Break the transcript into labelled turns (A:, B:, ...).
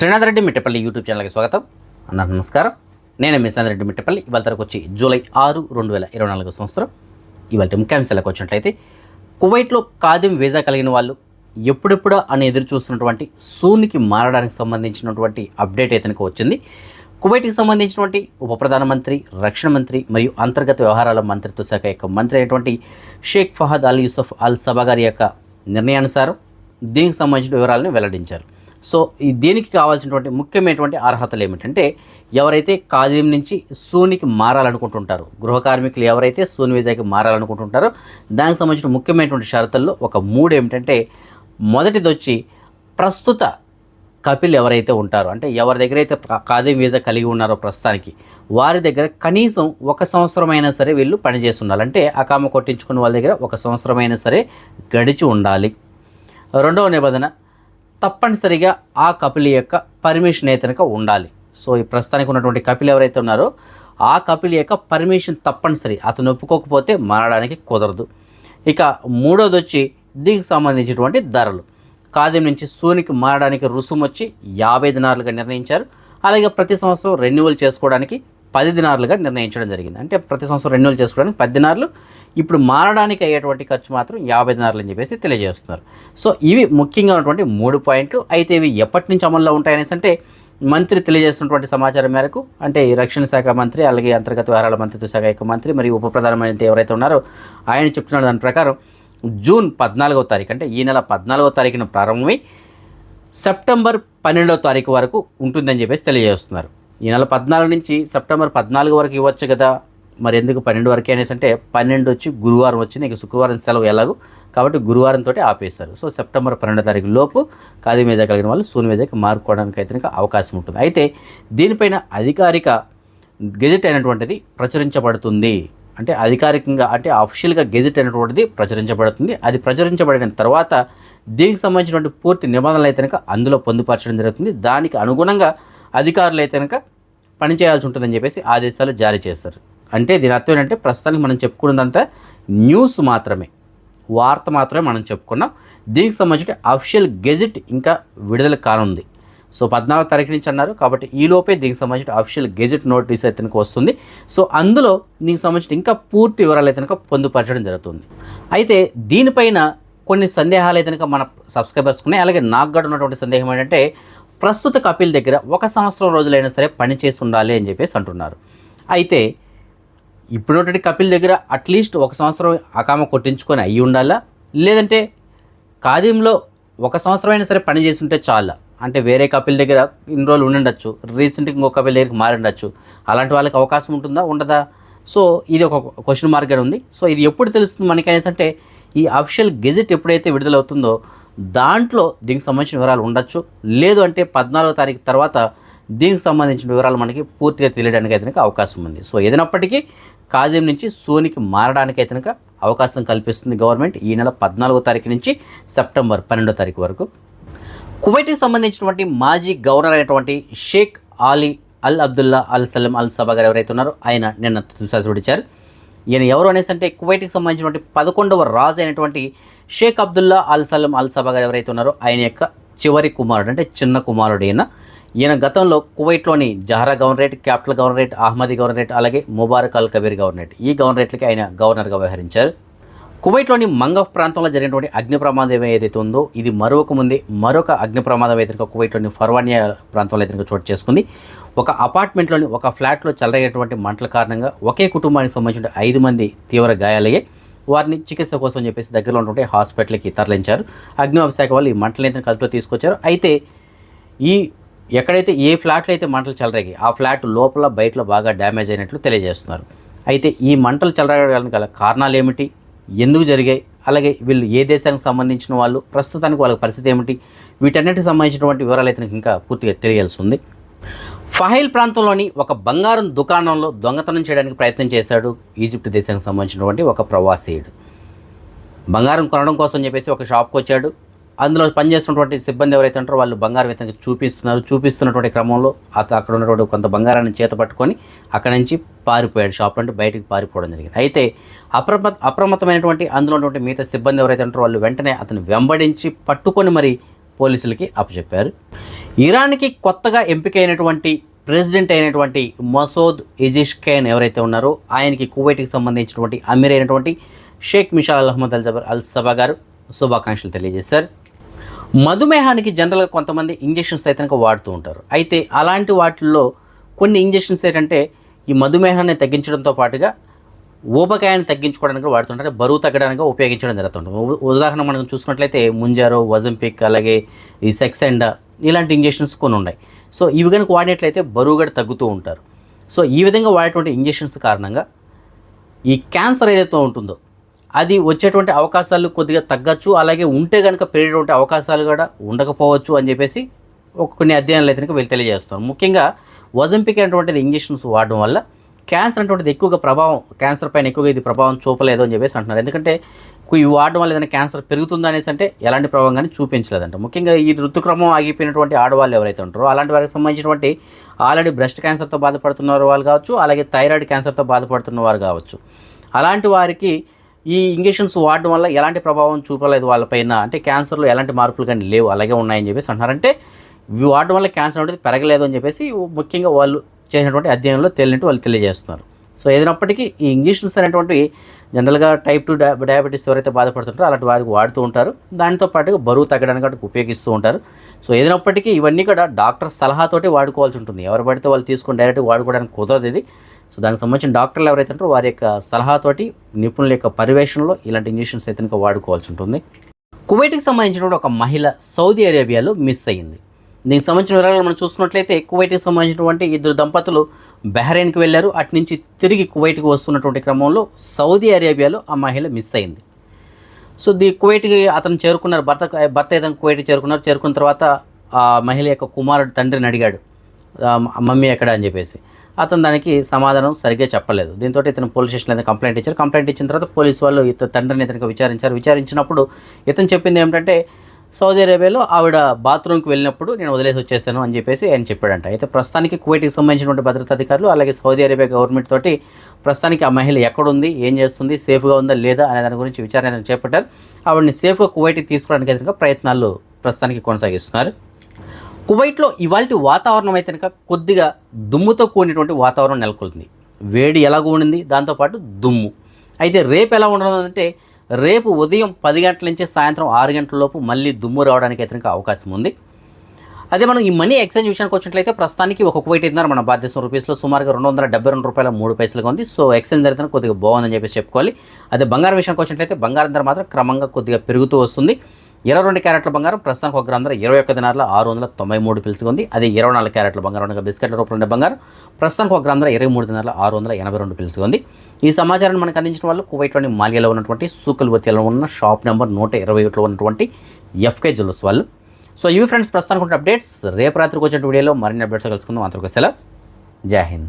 A: Srinath Reddy Mittapalli YouTube ఛానల్కి స్వాగతం. అన్నారు నమస్కారం. నేను మీ శ్రీనాథ్ రెడ్డి మిట్టపల్లి. ఇవాళ తరకు వచ్చి జూలై ఆరు రెండు వేల ఇరవై నాలుగు సంవత్సరం. ఇవాళ ముఖ్యాంశాలకు వచ్చినట్లయితే కువైట్లో ఖాదిం వీసా కలిగిన వాళ్ళు ఎప్పుడెప్పుడా అని ఎదురు చూస్తున్నటువంటి సూన్కి మారడానికి సంబంధించినటువంటి అప్డేట్ అయితే వచ్చింది. కువైట్కి సంబంధించినటువంటి ఉప ప్రధానమంత్రి రక్షణ మంత్రి మరియు అంతర్గత వ్యవహారాల మంత్రిత్వ శాఖ యొక్క మంత్రి అయినటువంటి షేక్ ఫహద్ అల్ యూసఫ్ అల్ సబా గారి యొక్క నిర్ణయానుసారం దీనికి సంబంధించిన వివరాలను వెల్లడించారు. సో ఈ దీనికి కావాల్సినటువంటి ముఖ్యమైనటువంటి అర్హతలు ఏమిటంటే ఎవరైతే కాదిం నుంచి సూనికి మారాలనుకుంటుంటారు గృహ కార్మికులు ఎవరైతే సూని విజయకి మారాలనుకుంటుంటారో దానికి సంబంధించిన ముఖ్యమైనటువంటి షరతుల్లో ఒక మూడు ఏమిటంటే మొదటిది వచ్చి ప్రస్తుత కపిల్ ఎవరైతే ఉంటారో అంటే ఎవరి దగ్గర అయితే కా- కాదిం వీసా కలిగి ఉన్నారో ప్రస్తుతానికి వారి దగ్గర కనీసం ఒక సంవత్సరమైనా సరే వీళ్ళు పనిచేసి ఉండాలి అంటే అకామ కొట్టించుకున్న వాళ్ళ దగ్గర ఒక సంవత్సరమైనా సరే గడిచి ఉండాలి. రెండవ నిబంధన తప్పనిసరిగా ఆ కపిలి యొక్క పర్మిషన్ అయితే కనుక ఉండాలి. సో ఈ ప్రస్తుతానికి ఉన్నటువంటి కపిల్ ఎవరైతే ఉన్నారో ఆ కపిలి యొక్క పర్మిషన్ తప్పనిసరి. అతను ఒప్పుకోకపోతే మారడానికి కుదరదు. ఇక మూడోది వచ్చి దీనికి సంబంధించినటువంటి ధరలు. కాదిం నుంచి సూనికి మారడానికి రుసుము వచ్చి యాభై దినారులుగా నిర్ణయించారు. అలాగే ప్రతి సంవత్సరం రెన్యువల్ చేసుకోవడానికి పది దినారులుగా నిర్ణయించడం జరిగింది. అంటే ప్రతి సంవత్సరం రెన్యువల్ చేసుకోవడానికి పది దినారులు. ఇప్పుడు మారడానికి అయ్యేటువంటి ఖర్చు మాత్రం యాభై దినారులు అని చెప్పేసి తెలియజేస్తున్నారు. సో ఇవి ముఖ్యంగా ఉన్నటువంటి మూడు పాయింట్లు. అయితే ఇవి ఎప్పటి నుంచి అమల్లో ఉంటాయనేసి అంటే మంత్రి తెలియజేస్తున్నటువంటి సమాచారం మేరకు అంటే రక్షణ శాఖ మంత్రి అలాగే అంతర్గత వ్యవహారాల మంత్రిత్వ శాఖ యొక్క మంత్రి మరియు ఉప ప్రధానమంత్రి ఎవరైతే ఉన్నారో ఆయన చెప్తున్న దాని ప్రకారం జూన్ పద్నాలుగో తారీఖు అంటే ఈ నెల పద్నాలుగో తారీఖున ప్రారంభమై సెప్టెంబర్ పన్నెండో తారీఖు వరకు ఉంటుందని చెప్పేసి తెలియజేస్తున్నారు. ఈ నెల పద్నాలుగు నుంచి సెప్టెంబర్ పద్నాలుగు వరకు ఇవ్వచ్చు కదా. మరి ఎందుకు పన్నెండు వరకే అనేసి అంటే పన్నెండు వచ్చి గురువారం వచ్చింది ఇక శుక్రవారం సెలవు ఎలాగో? కాబట్టి గురువారంతో ఆపేస్తారు సో సెప్టెంబర్ పన్నెండో తారీఖు లోపు ఖాదీ మీద కలిగిన వాళ్ళు సూని మీదకి మారుకోవడానికి అయితే అవకాశం ఉంటుంది. అయితే దీనిపైన అధికారిక గెజెట్ అయినటువంటిది ప్రచురించబడుతుంది. అంటే అధికారికంగా అంటే అఫీషియల్గా గెజెట్ అయినటువంటిది ప్రచురించబడుతుంది. అది ప్రచురించబడిన తర్వాత దీనికి సంబంధించినటువంటి పూర్తి నిబంధనలు అయితే అందులో పొందుపరచడం జరుగుతుంది. దానికి అనుగుణంగా అధికారులు అయితే కనుక పనిచేయాల్సి ఉంటుందని చెప్పేసి ఆదేశాలు జారీ చేస్తారు అంటే దీని అర్థం ఏంటంటే ప్రస్తుతానికి మనం చెప్పుకున్నదంతా న్యూస్ మాత్రమే. వార్త మాత్రమే మనం చెప్పుకున్నాం. దీనికి సంబంధించి అఫిషియల్ గెజెట్ ఇంకా విడుదల కానుంది. సో పద్నాలుగు తారీఖు నుంచి అన్నారు. కాబట్టి ఈ లోపే దీనికి సంబంధించిన అఫీషియల్ గెజెట్ నోటీస్ అయితే వస్తుంది. సో అందులో దీనికి సంబంధించిన ఇంకా పూర్తి వివరాలు అయితే పొందుపరచడం జరుగుతుంది. అయితే దీనిపైన కొన్ని సందేహాలు అయితే మన సబ్స్క్రైబర్స్ ఉన్నాయి. అలాగే నాకు కూడా ఉన్నటువంటి సందేహం ఏంటంటే ప్రస్తుత కపిల్ దగ్గర ఒక సంవత్సరం రోజులైనా సరే పని చేసి ఉండాలి అని చెప్పేసి అంటున్నారు. అయితే ఇప్పుడున్నటువంటి కపిల్ దగ్గర అట్లీస్ట్ ఒక సంవత్సరం అకామ కొట్టించుకొని అయ్యి ఉండాలా? లేదంటే ఖాదీంలో ఒక సంవత్సరం అయినా సరే పని చేసి ఉంటే చాలా. అంటే వేరే కపిల్ దగ్గర ఇన్ని రోజులు ఉండిండొచ్చు. రీసెంట్గా ఇంకో కపిల్ దగ్గరికి మారిండొచ్చు. అలాంటి వాళ్ళకి అవకాశం ఉంటుందా? ఉండదా? సో ఇది ఒక క్వశ్చన్ మార్క్ ఉంది. సో ఇది ఎప్పుడు తెలుస్తుంది మనకి అనేసి అంటే ఈ అఫిషియల్ గెజెట్ ఎప్పుడైతే విడుదలవుతుందో దాంట్లో దీనికి సంబంధించిన వివరాలు ఉండొచ్చు. లేదు అంటే పద్నాలుగో తారీఖు తర్వాత దీనికి సంబంధించిన వివరాలు మనకి పూర్తిగా తెలియడానికి అయితే అవకాశం ఉంది. సో ఏదైనప్పటికీ కాద్యం నుంచి సోనికి మారడానికి అయితే అవకాశం కల్పిస్తుంది గవర్నమెంట్ ఈ నెల పద్నాలుగో తారీఖు నుంచి సెప్టెంబర్ పన్నెండో తారీఖు వరకు. కువైట్కి సంబంధించినటువంటి మాజీ గవర్నర్ అయినటువంటి Sheikh Ali Al Abdullah Al Salam Al Sabah గారు ఎవరైతే ఉన్నారో ఆయన నిన్న తుసాసి విడిచారు. ఈయన ఎవరు అనేసి అంటే కువైట్కి సంబంధించినటువంటి పదకొండవ రాజు అయినటువంటి Sheikh Abdullah Al Salam Al Sabah గారు ఎవరైతే ఉన్నారో ఆయన యొక్క చివరి కుమారుడు అంటే చిన్న కుమారుడు ఈయన. ఈయన గతంలో కువైట్లోని Jahra governorate capital governorate Ahmadi governorate అలాగే ముబారక్ అల్ కబీర్ గవర్నరేట్ ఈ గవర్నరేట్లకి ఆయన గవర్నర్గా వ్యవహరించారు. కువైట్లోని మంగఫ్ ప్రాంతంలో జరిగినటువంటి అగ్ని ప్రమాదం ఏదైతే ఉందో ఇది మరొక ముందే మరొక అగ్ని ప్రమాదం అయితే కువైట్లోని ఫర్వానియా ప్రాంతంలో అయితే చోటు చేసుకుంది. ఒక అపార్ట్మెంట్లోని ఒక ఫ్లాట్లో చెలరేగేటువంటి మంటల కారణంగా ఒకే కుటుంబానికి సంబంధించిన ఐదు మంది తీవ్ర గాయాలయ్యాయి. వారిని చికిత్స కోసం చెప్పేసి దగ్గరలో ఉన్నటువంటి హాస్పిటల్కి తరలించారు. అగ్నిమాపక శాఖ వాళ్ళు ఈ మంటలు కలుపులో తీసుకొచ్చారు. అయితే ఈ ఎక్కడైతే ఏ ఫ్లాట్లో అయితే మంటలు చెలరేగాయి ఆ ఫ్లాట్ లోపల బయటలో బాగా డ్యామేజ్ అయినట్లు తెలియజేస్తున్నారు. అయితే ఈ మంటలు చెలరగడానికి గల కారణాలు ఏమిటి? ఎందుకు జరిగాయి? అలాగే వీళ్ళు ఏ దేశానికి సంబంధించిన వాళ్ళు? ప్రస్తుతానికి వాళ్ళ పరిస్థితి ఏమిటి? వీటన్నిటికి సంబంధించినటువంటి వివరాలు అయితే నాకు ఇంకా పూర్తిగా తెలియాల్సి ఉంది. ఫహైల్ ప్రాంతంలోని ఒక బంగారం దుకాణంలో దొంగతనం చేయడానికి ప్రయత్నం చేశాడు ఈజిప్ట్ దేశానికి సంబంధించినటువంటి ఒక ప్రవాసీయుడు బంగారం కొనడం కోసం చెప్పేసి ఒక షాప్కి వచ్చాడు. అందులో పనిచేస్తున్నటువంటి సిబ్బంది ఎవరైతే ఉంటారో వాళ్ళు బంగారం ఇతనికి చూపిస్తున్నారు. చూపిస్తున్నటువంటి క్రమంలో అత అక్కడ ఉన్నటువంటి కొంత బంగారాన్ని చేత పట్టుకొని అక్కడ నుంచి పారిపోయాడు షాప్ నుండి బయటికి పారిపోవడం జరిగింది. అయితే అప్రమ అప్రమత్తమైనటువంటి అందులో ఉన్నటువంటి మిగతా సిబ్బంది ఎవరైతే ఉంటారో వాళ్ళు వెంటనే అతను వెంబడించి పట్టుకొని మరి పోలీసులకి అప్పచెప్పారు. ఇరాన్కి కొత్తగా ఎంపికైనటువంటి ప్రెసిడెంట్ అయినటువంటి మసూద్ ఇజిష్ఖైన్ ఎవరైతే ఉన్నారో ఆయనకి కువైట్కి సంబంధించినటువంటి అమీర్ అయినటువంటి Sheikh Mishal Ahmad Al Jaber Al Sabah గారు శుభాకాంక్షలు తెలియజేశారు. మధుమేహానికి జనరల్గా కొంతమంది ఇంజెక్షన్స్ అయితే కనుక వాడుతూ ఉంటారు. అయితే అలాంటి వాటిల్లో కొన్ని ఇంజెక్షన్స్ ఏంటంటే ఈ మధుమేహాన్ని తగ్గించడంతో పాటుగా ఊబకాయాన్ని తగ్గించుకోవడానికి వాడుతుంటారు. బరువు తగ్గడానికి ఉపయోగించడం జరుగుతుంటుంది. ఉదాహరణ మనం చూసుకున్నట్లయితే ముంజారో వజంపిక్ అలాగే ఈ సెక్సెండా ఇలాంటి ఇంజెక్షన్స్ కొన్ని ఉన్నాయి. సో ఇవి కనుక వాడినట్లయితే బరువు కూడా తగ్గుతూ ఉంటారు. సో ఈ విధంగా వాడేటువంటి ఇంజెక్షన్స్ కారణంగా ఈ క్యాన్సర్ ఏదైతే ఉంటుందో అది వచ్చేటువంటి అవకాశాలు కొద్దిగా తగ్గచ్చు. అలాగే ఉంటే కనుక పెరిగేటువంటి అవకాశాలు కూడా ఉండకపోవచ్చు అని చెప్పేసి ఒక కొన్ని అధ్యయనాలు అయితే కనుక వీళ్ళు తెలియజేస్తారు ముఖ్యంగా వజంపిక్ అనేటువంటిది ఇంజెక్షన్స్ వాడడం వల్ల క్యాన్సర్ అటువంటిది ఎక్కువగా ప్రభావం క్యాన్సర్ పైన ఎక్కువగా ఇది ప్రభావం చూపలేదు అని చెప్పేసి అంటున్నారు. ఎందుకంటే ఇవి వాడడం వల్ల ఏదైనా క్యాన్సర్ పెరుగుతుందా అనేసి అంటే ఎలాంటి ప్రభావం కానీ చూపించలేదంట. ముఖ్యంగా ఈ ఋతుక్రమం ఆగిపోయినటువంటి ఆడవాళ్ళు ఎవరైతే ఉంటారో అలాంటి వారికి సంబంధించినటువంటి ఆల్రెడీ బ్రెస్ట్ క్యాన్సర్తో బాధపడుతున్న వాళ్ళు కావచ్చు అలాగే థైరాయిడ్ క్యాన్సర్తో బాధపడుతున్న వారు కావచ్చు. అలాంటి వారికి ఈ ఇంజెక్షన్స్ వాడడం వల్ల ఎలాంటి ప్రభావం చూపలేదు వాళ్ళపైన అంటే క్యాన్సర్లో ఎలాంటి మార్పులు కానీ లేవు అలాగే ఉన్నాయని చెప్పేసి అంటున్నారంటే ఇవి వాడడం వల్ల క్యాన్సర్ అనేది పెరగలేదు అని చెప్పేసి ముఖ్యంగా వాళ్ళు చేసినటువంటి అధ్యయనంలో తేలినట్టు వాళ్ళు తెలియజేస్తున్నారు. సో ఏదైనప్పటికీ ఈ ఇంజెక్షన్స్ అనేటువంటివి జనరల్గా టైప్ టూ డయాబెటీస్ ఎవరైతే బాధపడుతుంటారో అలాంటి వారికి వాడుతూ ఉంటారు. దానితో పాటుగా బరువు తగ్గడానికి వాటికి ఉపయోగిస్తూ ఉంటారు. సో ఏదైనప్పటికీ ఇవన్నీ కూడా డాక్టర్ సలహాతోటి వాడుకోవాల్సి ఉంటుంది. ఎవరు పడితే వాళ్ళు తీసుకొని డైరెక్ట్గా వాడుకోవడానికి కుదరదు ఇది. సో దానికి సంబంధించిన డాక్టర్లు ఎవరైతే ఉంటారో వారి యొక్క సలహాతోటి నిపుణుల యొక్క పర్యవేక్షణలో ఇలాంటి ఇంజెక్షన్స్ అయితే కనుక వాడుకోవాల్సి ఉంటుంది. కువైట్కి సంబంధించిన ఒక మహిళ సౌదీ అరేబియాలో మిస్ అయ్యింది. దీనికి సంబంధించిన వివరాలు మనం చూసుకున్నట్లయితే కువైట్కి సంబంధించినటువంటి ఇద్దరు దంపతులు బహ్రెయిన్కి వెళ్ళారు. అటు నుంచి తిరిగి కువైట్కి వస్తున్నటువంటి క్రమంలో సౌదీ అరేబియాలో ఆ మహిళ మిస్ అయింది. సో ది కువైట్కి అతను చేరుకున్నారు. భర్త భర్త ఇతను కువైట్కి చేరుకున్నారు. చేరుకున్న తర్వాత ఆ మహిళ యొక్క కుమారుడు తండ్రిని అడిగాడు. మమ్మీ ఎక్కడ? అని చెప్పేసి. అతను దానికి సమాధానం సరిగ్గా చెప్పలేదు. దీంతో ఇతను పోలీస్ స్టేషన్లో అయితే కంప్లైంట్ ఇచ్చారు. కంప్లైంట్ ఇచ్చిన తర్వాత పోలీసు వాళ్ళు ఇతను తండ్రిని ఇతనికి విచారించారు. విచారించినప్పుడు ఇతను చెప్పింది ఏమిటంటే సౌదీ అరేబియాలో ఆవిడ బాత్రూమ్కి వెళ్ళినప్పుడు నేను వదిలేసి వచ్చేసాను అని చెప్పేసి ఆయన చెప్పాడంట. అయితే ప్రస్తుతానికి కువైట్కి సంబంధించినటువంటి భద్రతా అధికారులు అలాగే సౌదీ అరేబియా గవర్నమెంట్ తోటి ప్రస్తుతానికి ఆ మహిళ ఎక్కడుంది ఏం చేస్తుంది సేఫ్గా ఉందా లేదా అనే దాని గురించి విచారణ చేపట్టారు. ఆవిడని సేఫ్గా కువైట్కి తీసుకోవడానికి అయితే ప్రయత్నాలు ప్రస్తుతానికి కొనసాగిస్తున్నారు. కువైట్లో ఇవాళ వాతావరణం అయితే కనుక కొద్దిగా దుమ్ముతో కూడినటువంటి వాతావరణం నెలకొల్తుంది వేడి ఎలాగూ ఉండింది దాంతోపాటు దుమ్ము. అయితే రేపు ఎలా ఉండదు అంటే రేపు ఉదయం పది గంటల నుంచి సాయంత్రం ఆరు గంటల లోపు మళ్ళీ దుమ్ము రావడానికి అయితే అవకాశం ఉంది. అదే మనం ఈ మనీ ఎక్స్చేంజ్ విషయానికి వచ్చినట్లయితే ప్రస్తుతానికి ఒక కువైట్ ఇద్దరు మన భారతదేశం రూపీస్లో సుమారుగా రెండు వందల డెబ్బై రెండు రూపాయల మూడు పైసలుగా ఉంది. సో ఎక్స్చేంజ్ ధర కొద్దిగా బాగుందని చెప్పేసి చెప్పుకోవాలి. అదే బంగారం విషయానికి వచ్చినట్లయితే బంగారం ధర మాత్రం క్రమంగా కొద్దిగా పెరుగుతూ వస్తుంది. ఇరవై రెండు క్యారెట్ల బంగారం ప్రస్తుతానికి ఒక గ్రామ ధర ఇరవై ఒక్క దినాల ఆరు వందల తొంభై మూడు పిలుసుగా ఉంది. అదే ఇరవై నాలుగు క్యారెట్ల బంగారం ఉండగా బిస్కెట్ల రూపంలో ఉండే బంగారం ప్రస్తుతానికి ఒక గ్రామ ధర ఇరవై మూడు దినాల ఆరు వందల ఎనభై రెండు పిలుసుగా ఉంది. ఈ సమాచారాన్ని మనకు అందించిన వాళ్ళు కువైట్లోని మాలియాలో ఉన్నటువంటి సూకల్వతిలో ఉన్న షాప్ నెంబర్ నూట ఇరవై ఒకటిలో ఉన్నటువంటి ఎఫ్కే జ్యువెల్స్ వాళ్ళు. సో ఇవి ఫ్రెండ్స్ ప్రస్తుతానికి ఉన్న అప్డేట్స్. రేపు రాత్రికి వచ్చే వీడియోలో మరిన్ని అప్డేట్స్ కలుసుకుందాం అంతకు సెలవు. జై హింద్.